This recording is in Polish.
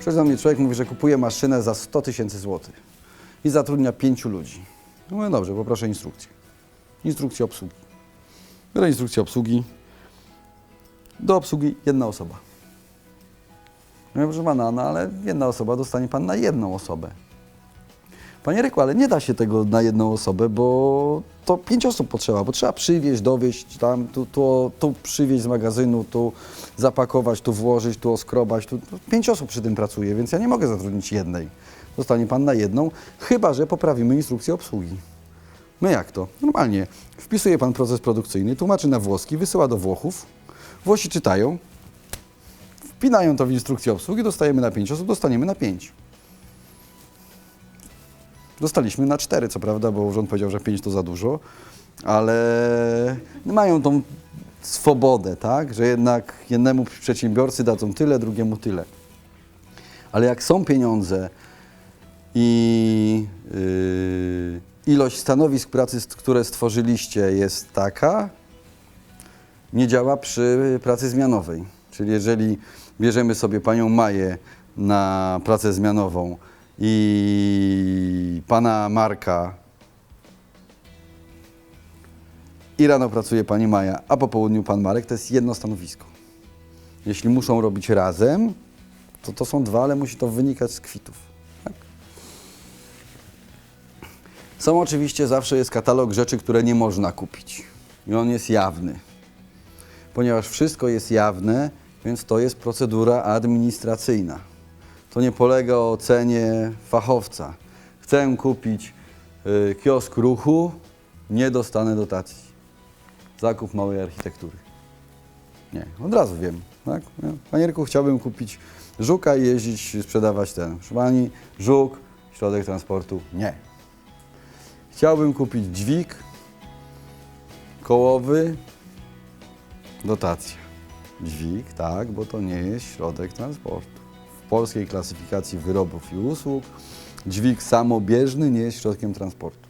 Przychodzi do mnie człowiek, mówi, że kupuje maszynę za 100 tysięcy złotych i zatrudnia pięciu ludzi. No dobrze, poproszę instrukcję. Instrukcję obsługi. Biorę instrukcję obsługi. Do obsługi jedna osoba. No proszę pana, no ale jedna osoba dostanie pan na jedną osobę. Panie Ryku, ale nie da się tego na jedną osobę, bo to pięć osób potrzeba, bo trzeba przywieźć, dowieźć, tam, tu, tu, tu przywieźć z magazynu, tu zapakować, tu włożyć, tu oskrobać. Tu, tu pięć osób przy tym pracuje, więc ja nie mogę zatrudnić jednej. Zostanie pan na jedną, chyba że poprawimy instrukcję obsługi. No jak to? Normalnie. Wpisuje pan proces produkcyjny, tłumaczy na włoski, wysyła do Włochów. Włosi czytają, wpinają to w instrukcję obsługi, dostajemy na 5 osób, dostaniemy na 5. Dostaliśmy na 4, co prawda, bo urząd powiedział, że 5 to za dużo, ale mają tą swobodę, tak? Że jednak jednemu przedsiębiorcy dadzą tyle, drugiemu tyle. Ale jak są pieniądze i yy, ilość stanowisk pracy, które stworzyliście, jest taka, nie działa przy pracy zmianowej. Czyli jeżeli bierzemy sobie panią Maję na pracę zmianową i pana Marka i rano pracuje pani Maja, a po południu pan Marek, to jest jedno stanowisko. Jeśli muszą robić razem, to to są dwa, ale musi to wynikać z kwitów. Tak? Są oczywiście, zawsze jest katalog rzeczy, które nie można kupić. I on jest jawny. Ponieważ wszystko jest jawne, więc to jest procedura administracyjna. To nie polega o ocenie fachowca. Chcę kupić y, kiosk ruchu, nie dostanę dotacji. Zakup małej architektury. Nie, od razu wiem. Tak? Panie Rynku, chciałbym kupić żuka i jeździć, sprzedawać ten. Proszę Pani, żuk, środek transportu. Nie. Chciałbym kupić dźwig kołowy, dotacja. Dźwig, tak, bo to nie jest środek transportu. Polskiej klasyfikacji wyrobów i usług dźwig samobieżny nie jest środkiem transportu.